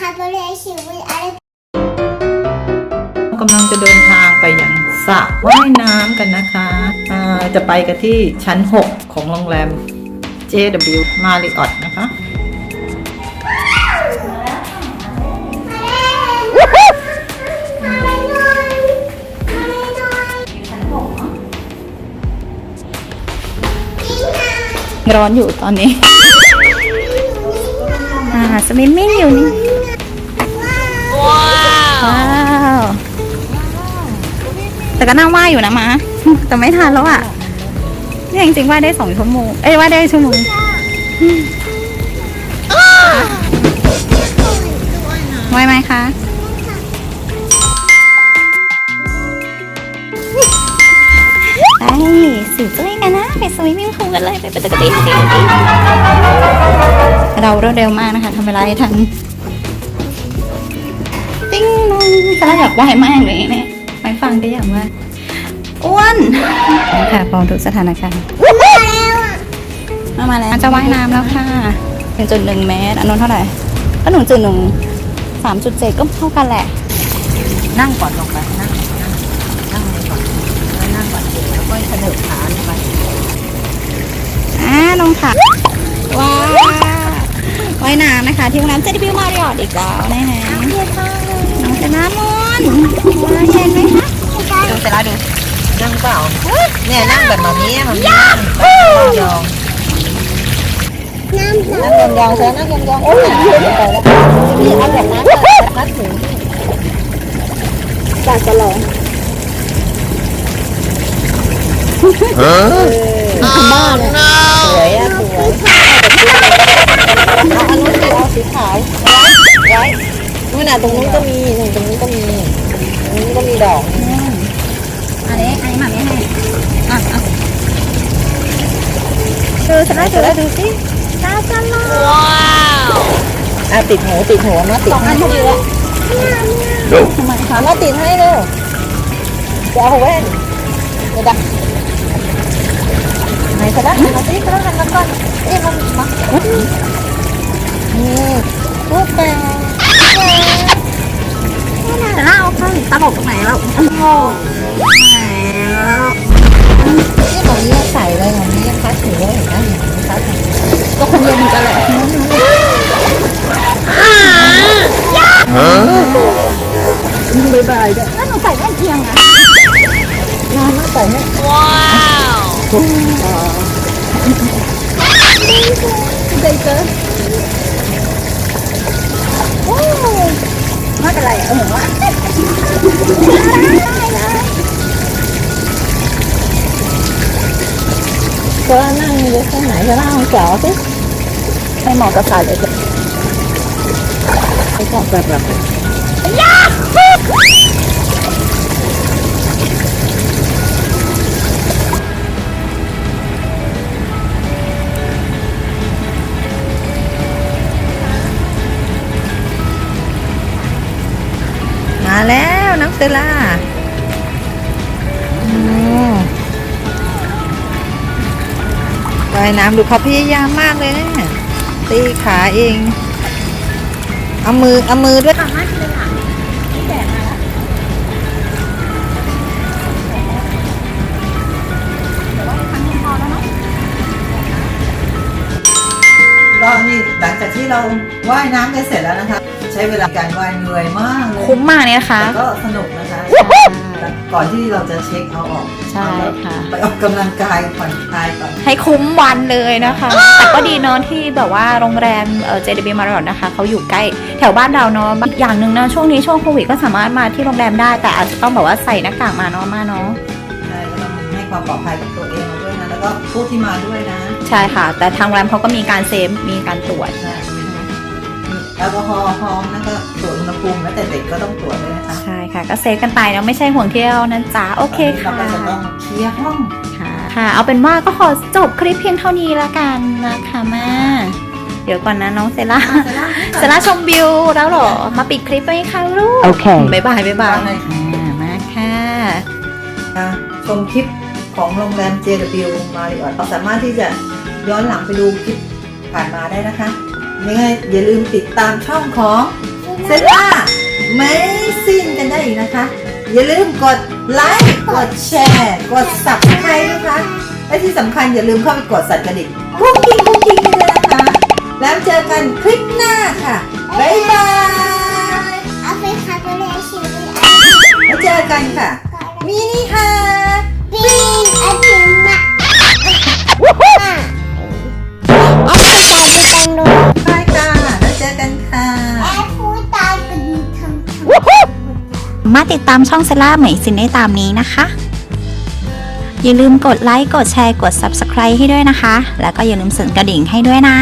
ค่ะบริเวณสิวอะไรกำลังจะเดินทางไปยังสระว่ายน้ำกันนะคะอ่าจะไปกันที่ชั้น 6 ของโรงแรม JW Marriott นะคะ ร้อนอยู่ตอนนี้ อ่า สมินมิ่งอยู่นี่ ว้าวแต่ก็น่าว่ายอยู่นะมาแต่ไม่ทันแล้วอะเนี่ยจริงๆว่ายได้สองชั่วโมงเอ้ยว่ายได้ชั่วโมงว่ายไหมคะไปสู่จุ้ยกันนะไปสวิมมิ่งพูลกันเลยไปปกติเรารวดเร็วมากนะคะทำเวลาให้ทัน ติ้งนองซาร่าอยากว่ายมากเลยเนี่ยไปฟังก็อยากว่ายอ้วนค่ะพร้อมทุกสถานการณ์มาแล้วอะมาแล้วจะว่ายน้ำแล้วค่ะเป็นจุดหนึ่งเมตรอันนู้นเท่าไหร่ก็หนึ่งจุดหนึ่งสามจุดเจ็ดก็เท่ากันแหละ นั่งก่อนลงไปนั่งนั่งนั่งก่อนแล้วนั่งก่อนแล้วก็เสนอขาลงไปอ่าลงค่ะว้าวายน้ำนะคะ ที่โรงแรมเจดีบิวมาริออทอีกแล้วนะฮะเย็นมากเลยน้องเซนามอนมาเย็นไหมคะดูเซราดูนั่งเปล่าเนี่ยนั่งแบบแบบนี้แบบนี้นั่งยองน้ำนั่งยองยองๆเธอนั่งยองยองๆโอ้ยไปแล้วนี่เอาแบบนั้นเลยนัดถึงจากจะลองบ้าเลยสวยอะสวย เอาอันนู้นสิเอาสีขาวไว้ไว้นู่นน่ะตรงนู้นก็มีนู่นตรงนู้นก็มีตรงนู้นก็มีดอกอันนี้อันนี้มาไม่ให้อะอะดูเซราดูดูสิตาจะลองอะติดหูติดหูมาติดให้ทำไมคะมาติดให้เร็วจะเอาแว่นเดี๋ยวดักไหนจะได้มาสิจะได้หันก่อนเอ๊ะมันมา นี่รูปแต่เซราเอาข้างตลกตรงไหนแล้วโอ้โหนี่ของนี้ใส่เลยของนี้คัดถือว่าเห็นไหมเห็นคัดก็คงเย็นเหมือนกันแหละบายบายจ้ะแล้วหนูใส่แว่นเทียงอะนอนต้องใส่ให้ใจเกินโอ้ ไม่เป็นไรเออวะก็นั่งเยอะแค่ไหนจะเล่าให้แจ๋วสิให้หมอกระสายเลยจ้ะไปก่อนแบบแบบ มาแล้วน้องเซล่าว่ายน้ำดูเขาพยายามมากเลยนะตีขาเอง เอามือ เอามือด้วยสามารถเลยค่ะแดดมาแล้วก็นี่หลังจากที่เราว่ายน้ำกันเสร็จแล้วนะคะ ช้เวลาการว่ายเหนื่อยมากเลยคุ้มมากเนี่ยนะคะ แต่ก็สนุกนะคะก่อนที่เราจะเช็คเอาท์ออกใช่ค่ะ ไปออกกำลังกายผ่อนคลายก่อน ให้คุ้มวันเลยนะคะ แต่ก็ดีเนาะที่แบบว่าโรงแรมเอ่อ JW Marriott นะคะเขาอยู่ใกล้แถวบ้านเราเนาะอีกอย่างหนึ่งนะช่วงนี้ช่วงโควิดก็สามารถมาที่โรงแรมได้ แต่อาจจะต้องแบบว่าใส่หน้ากากมาเนาะมาเนาะ ใช่แล้วมันให้ความปลอดภัยกับตัวเองเราด้วยนะ แล้วก็ผู้ที่มาด้วยนะ ใช่ค่ะ แต่ทางโรงแรมเขาก็มีการเซฟมีการตรวจ ใช่ แอลกอฮอล์พร้อมแล้วก็ตรวจอุณหภูมิแล้วแต่เด็กก็ต้องตรวจด้วยนะคะใช่ค่ะ ก็เซฟกันไปเนาะไม่ใช่ห่วงเที่ยวนะจ๊ะโอเคเราค่ะก็จะต้องเคลียร์ห้อง ค่ะค่ะ เอาเป็นว่าก็ขอจบคลิปเพียงเท่านี้ละกันนะคะแม่เดี๋ยวก่อนนะน้องเซล่าเซล่าชมวิวแล้วเหรอ มาปิดคลิปไหมคะลูกโอเคบ๊ายบายบ๊ายบายได้ค่ะอ่ามาค่ะอะชมคลิปของโรงแรม JW Marriott สามารถที่จะย้อนหลังไปดูคลิปผ่านมาได้นะคะ ยังไงอย่าลืมติดตามช่องของเจเซล่าไม่สิ้นกันได้อีกนะคะ อย่าลืมกดไลค์กดแชร์กด subscribe นะคะและที่สำคัญอย่าลืมเข้าไปกดสั่นกระดิ่งกุ๊กกิ๊งกุ๊กกิ๊งด้วยนะคะ แล้วเจอกันคลิปหน้าค่ะ บ๊ายบาย เอาไปขับไปเลยชีวิตแล้วเจอกันค่ะามาติดตามช่องเซล่าไหมซินได้ตามนี้นะคะ อย่าลืมกดไลค์ กดแชร์ กด Subscribe ให้ด้วยนะคะ แล้วก็อย่าลืมสั่นกระดิ่งให้ด้วยนะ